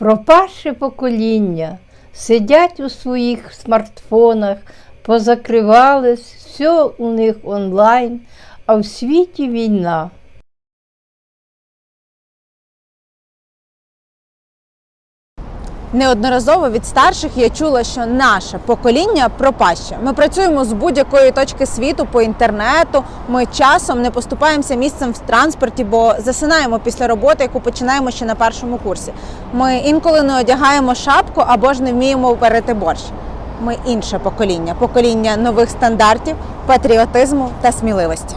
Пропавши покоління сидять у своїх смартфонах, позакривались, все у них онлайн, а в світі війна. Неодноразово від старших я чула, що наше покоління пропаще. Ми працюємо з будь-якої точки світу по інтернету. Ми часом не поступаємося місцем в транспорті, бо засинаємо після роботи, яку починаємо ще на першому курсі. Ми інколи не одягаємо шапку або ж не вміємо варити борщ. Ми інше покоління, покоління нових стандартів, патріотизму та сміливості.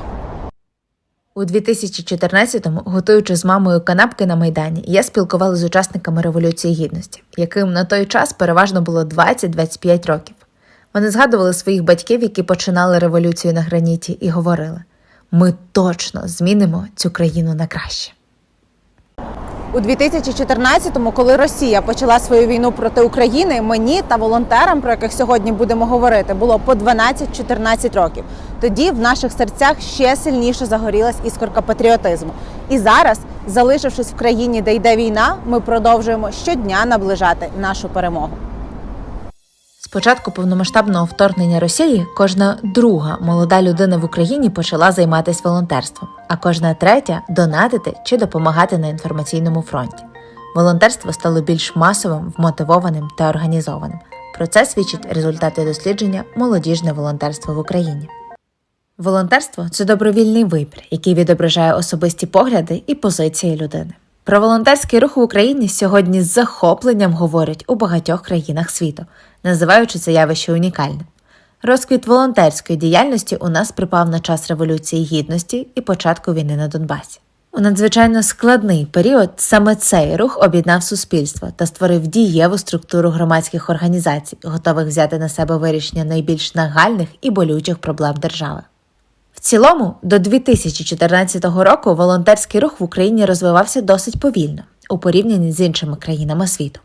У 2014-му, готуючи з мамою канапки на Майдані, я спілкувалася з учасниками Революції Гідності, яким на той час переважно було 20-25 років. Вони згадували своїх батьків, які починали революцію на граніті, і говорили: ми точно змінимо цю країну на краще. У 2014-му, коли Росія почала свою війну проти України, мені та волонтерам, про яких сьогодні будемо говорити, було по 12-14 років. Тоді в наших серцях ще сильніше загорілась іскорка патріотизму. І зараз, залишившись в країні, де йде війна, ми продовжуємо щодня наближати нашу перемогу. Початку повномасштабного вторгнення Росії кожна друга молода людина в Україні почала займатися волонтерством, а кожна третя донатити чи допомагати на інформаційному фронті. Волонтерство стало більш масовим, вмотивованим та організованим. Про це свідчать результати дослідження Молодіжне волонтерство в Україні. Волонтерство це добровільний вибір, який відображає особисті погляди і позиції людини. Про волонтерський рух в Україні сьогодні з захопленням говорять у багатьох країнах світу, називаючи це явище унікальним. Розквіт волонтерської діяльності у нас припав на час Революції Гідності і початку війни на Донбасі. У надзвичайно складний період саме цей рух об'єднав суспільство та створив дієву структуру громадських організацій, готових взяти на себе вирішення найбільш нагальних і болючих проблем держави. В цілому, до 2014 року волонтерський рух в Україні розвивався досить повільно у порівнянні з іншими країнами світу.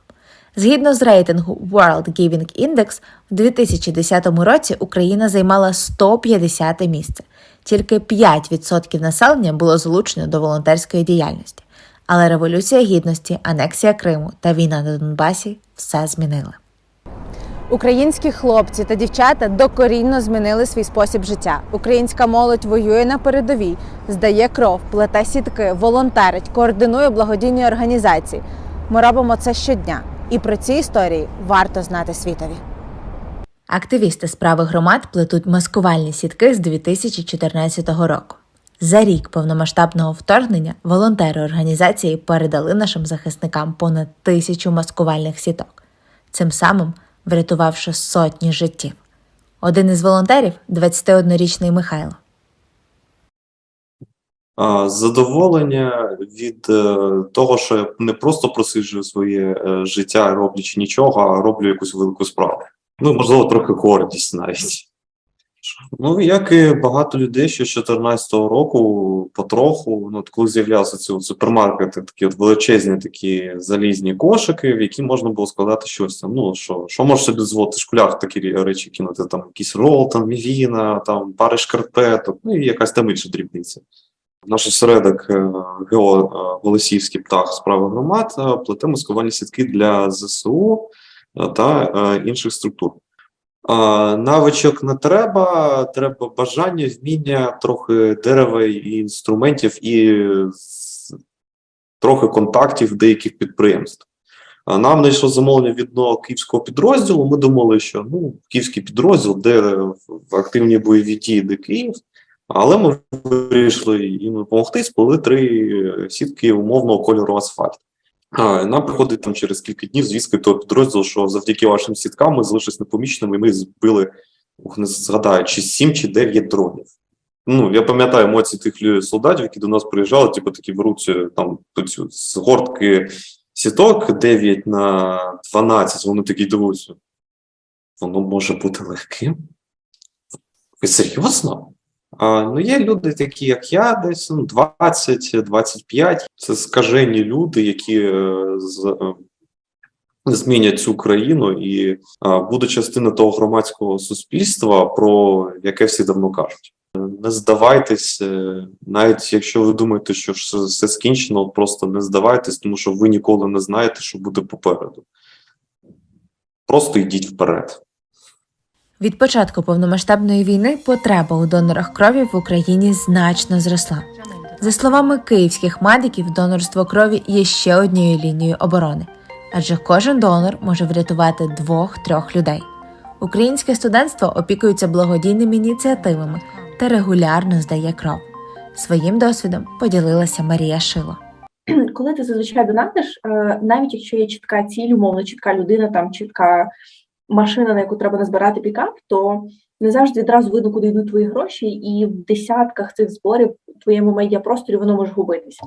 Згідно з рейтингу World Giving Index, в 2010 році Україна займала 150 місце. Тільки 5% населення було залучено до волонтерської діяльності. Але Революція Гідності, анексія Криму та війна на Донбасі все змінили. Українські хлопці та дівчата докорінно змінили свій спосіб життя. Українська молодь воює на передовій, здає кров, плете сітки, волонтерить, координує благодійні організації. Ми робимо це щодня, і про ці історії варто знати світові. Активісти справи громад плетуть маскувальні сітки з 2014 року. За рік повномасштабного вторгнення волонтери організації передали нашим захисникам понад тисячу маскувальних сіток, цим самим врятувавши сотні життів. Один із волонтерів 21-річний Михайло. Задоволення від е, того, що я не просто просиджую своє е, життя, роблячи нічого, а роблю якусь велику справу. Ну, можливо, трохи гордість навіть. Ну, як і багато людей, ще з 2014 року, потроху, ну, коли з'являвся ці супермаркети, такі от величезні такі залізні кошики, в які можна було складати щось там. Ну, що, що можеш собі дозволити школяр такі речі кинути, там якийсь рол, там мівіна, там пари шкарпеток, ну і якась там інша дрібниця. Наш осередок е, ГО е, птах справи громад е, плете маскувальні сітки для ЗСУ е, та інших структур. Навичок не треба, треба бажання, вміння, трохи дерева і інструментів, і трохи контактів деяких підприємств. Нам знайшло замовлення від київського підрозділу. Ми думали, що ну, київський підрозділ, де в активні бойові дії, де Київ. Але ми вирішили їм допомогти, сплели три сітки умовного кольору асфальт. Нам приходить там через кілька днів звістка того підрозділу, що завдяки вашим сіткам ми залишились непоміченими, і ми збили, не згадаю, чи 7 чи 9 дронів. Ну, я пам'ятаю емоції тих солдатів, які до нас приїжджали, типу такі беруть е, там тут з гортки сіток 9 на 12, вони такі дивуються. Воно може бути легким? Ви серйозно? Ну, є люди, такі, як я, десь ну, 20-25. Це скажені люди, які е, з, е, змінять цю країну і е, будуть частиною того громадського суспільства, про яке всі давно кажуть. Не здавайтесь, е, навіть якщо ви думаєте, що все скінчено, просто не здавайтесь, тому що ви ніколи не знаєте, що буде попереду. Просто йдіть вперед. Від початку повномасштабної війни потреба у донорах крові в Україні значно зросла. За словами київських медиків, донорство крові є ще однією лінією оборони, адже кожен донор може врятувати двох-трьох людей. Українське студентство опікується благодійними ініціативами та регулярно здає кров. Своїм досвідом поділилася Марія Шило. коли ти зазвичай донатиш, е, навіть якщо є чітка ціль, умовно чітка людина, там чітка машина, на яку треба назбирати пікап, то не завжди відразу видно, куди йдуть твої гроші, і в десятках цих зборів в твоєму медіапросторі воно може губитися.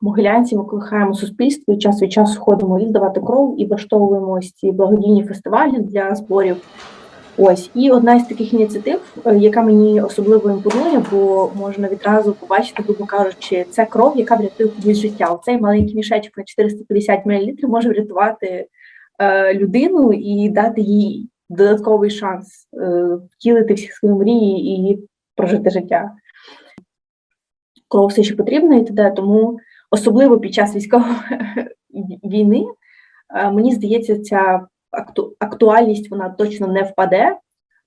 Могилянці ми колихаємо суспільство і час від часу ходимо і здавати кров, і влаштовуємо ось ці благодійні фестивалі для зборів. Ось і одна з таких ініціатив, е, яка мені особливо імпонує, бо можна відразу побачити, грубо кажучи, це кров, яка врятує комусь життя. Цей маленький мішечок на 450 мл може врятувати людину і дати їй додатковий шанс е, втілити всі свої мрії і прожити життя. Кров все ще потрібно і т.д. тому особливо під час військової війни, е, мені здається, ця акту- актуальність вона точно не впаде.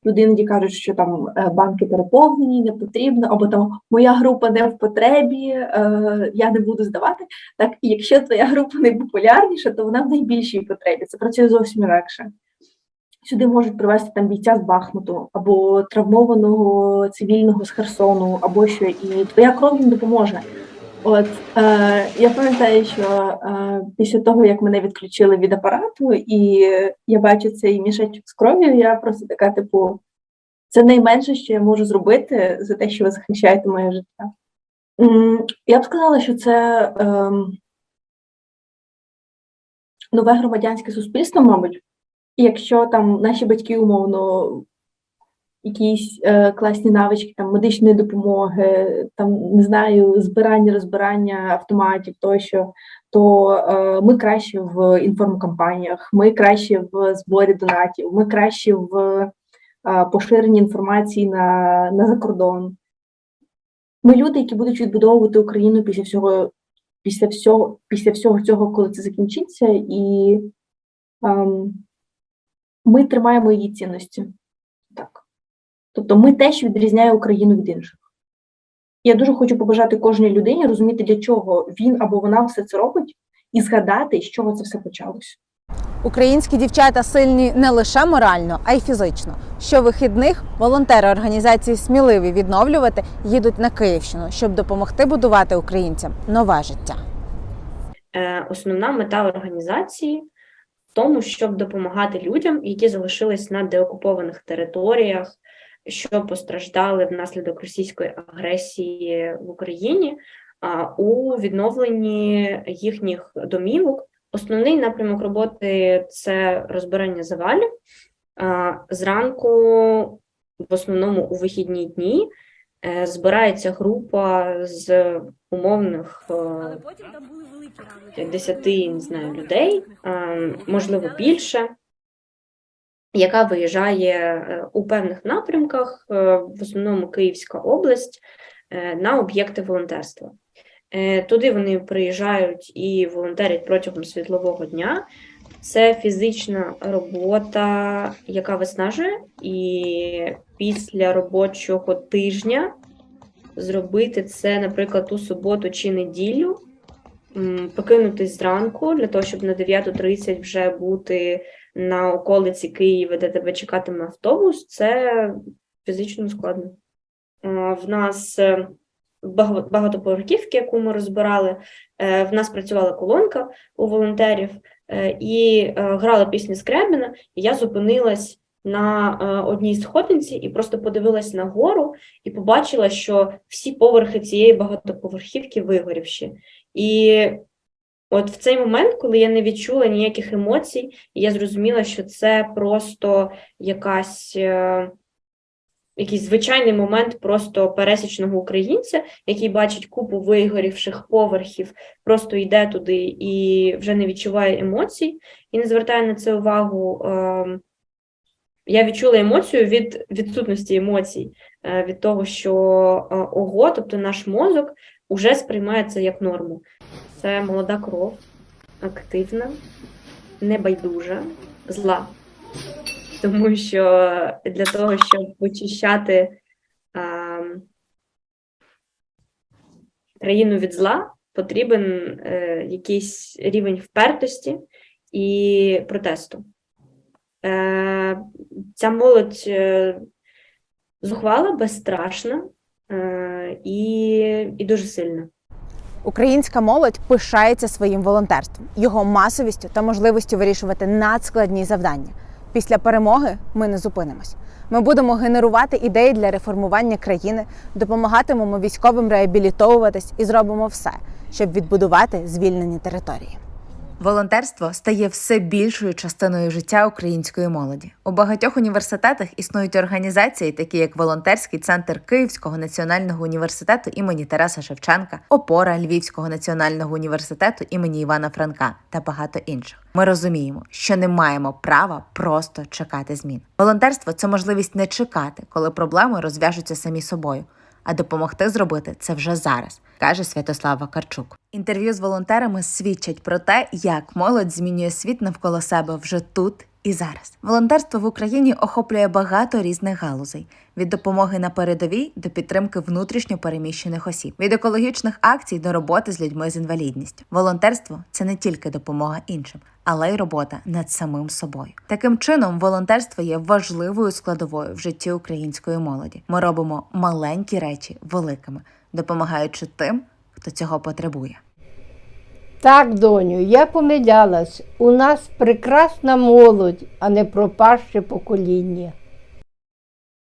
Люди іноді кажуть, що там е, банки переповнені, не потрібно, або там моя група не в потребі, е, я не буду здавати. Так, і якщо твоя група найпопулярніша, то вона в найбільшій потребі. Це працює зовсім інакше. Сюди можуть привезти там бійця з Бахмуту, або травмованого цивільного з Херсону, або що, і твоя кров їм допоможе. От е, я пам'ятаю, що е, після того, як мене відключили від апарату, і я бачу цей мішечок з кров'ю, я просто така, типу, це найменше, що я можу зробити за те, що ви захищаєте моє життя. М, Я б сказала, що це ем, нове громадянське суспільство, мабуть. І якщо там наші батьки умовно якісь е, класні навички там медичної допомоги, там не знаю, збирання, розбирання автоматів тощо, то е, ми краще в інформкампаніях, ми краще в зборі донатів, ми краще в е, поширенні інформації на, на закордон. Ми люди, які будуть відбудовувати Україну після всього, після всього, після всього цього, коли це закінчиться, і ем, ми тримаємо її цінності. Тобто ми те, що відрізняє Україну від інших. Я дуже хочу побажати кожній людині розуміти, для чого він або вона все це робить, і згадати, з чого це все почалося. Українські дівчата сильні не лише морально, а й фізично. Щовихідних волонтери організації сміливі відновлювати їдуть на Київщину, щоб допомогти будувати українцям нове життя. Е, Основна мета організації в тому, щоб допомагати людям, які залишились на деокупованих територіях, що постраждали внаслідок російської агресії в Україні, у відновленні їхніх домівок. Основний напрямок роботи це розбирання завалів. Зранку, в основному у вихідні дні, е, збирається група з умовних е, 10, не знаю, людей, е, можливо, більше, яка виїжджає е, у певних напрямках, е, в основному Київська область, е, на об'єкти волонтерства. Туди вони приїжджають і волонтерять протягом світлового дня. Це фізична робота, яка виснажує, і після робочого тижня зробити це, наприклад, у суботу чи неділю, покинутись зранку для того, щоб на 9.30 вже бути на околиці Києва, де тебе чекатиме автобус, це фізично складно. Е, В нас е, багатоповерхівки, яку ми розбирали, е, в нас працювала колонка у волонтерів, і грала пісня Скрябіна, і я зупинилась на одній сходинці і просто подивилась на гору і побачила, що всі поверхи цієї багатоповерхівки вигорівші. І от в цей момент, коли я не відчула ніяких емоцій, я зрозуміла, що це просто якась. е, Якийсь звичайний момент просто пересічного українця, який бачить купу вигорівших поверхів, просто йде туди і вже не відчуває емоцій, і не звертає на це увагу. ем, я відчула емоцію від відсутності емоцій, е, від того, що е, ого, тобто наш мозок уже сприймає це як норму. Це молода кров, активна, небайдужа, зла. Тому що для того, щоб очищати а, країну від зла, потрібен е, якийсь рівень впертості і протесту. Е, ця молодь е, зухвала, безстрашна е, і, і дуже сильна. Українська молодь пишається своїм волонтерством, його масовістю та можливістю вирішувати надскладні завдання. Після перемоги ми не зупинимось. Ми будемо генерувати ідеї для реформування країни, допомагатимемо військовим реабілітовуватись і зробимо все, щоб відбудувати звільнені території. Волонтерство стає все більшою частиною життя української молоді. У багатьох університетах існують організації, такі як волонтерський центр Київського національного університету імені Тараса Шевченка, опора Львівського національного університету імені Івана Франка та багато інших. Ми розуміємо, що не маємо права просто чекати змін. Волонтерство це можливість не чекати, коли проблеми розв'яжуться самі собою а допомогти зробити це вже зараз, каже Святослава Карчук. Інтерв'ю з волонтерами свідчать про те, як молодь змінює світ навколо себе вже тут і зараз. Волонтерство в Україні охоплює багато різних галузей: від допомоги на передовій до підтримки внутрішньо переміщених осіб, від екологічних акцій до роботи з людьми з інвалідністю. Волонтерство це не тільки допомога іншим, але й робота над самим собою. Таким чином, волонтерство є важливою складовою в житті української молоді. Ми робимо маленькі речі великими, допомагаючи тим, хто цього потребує. Так, доню, я помилялась. У нас прекрасна молодь, а не пропаще покоління.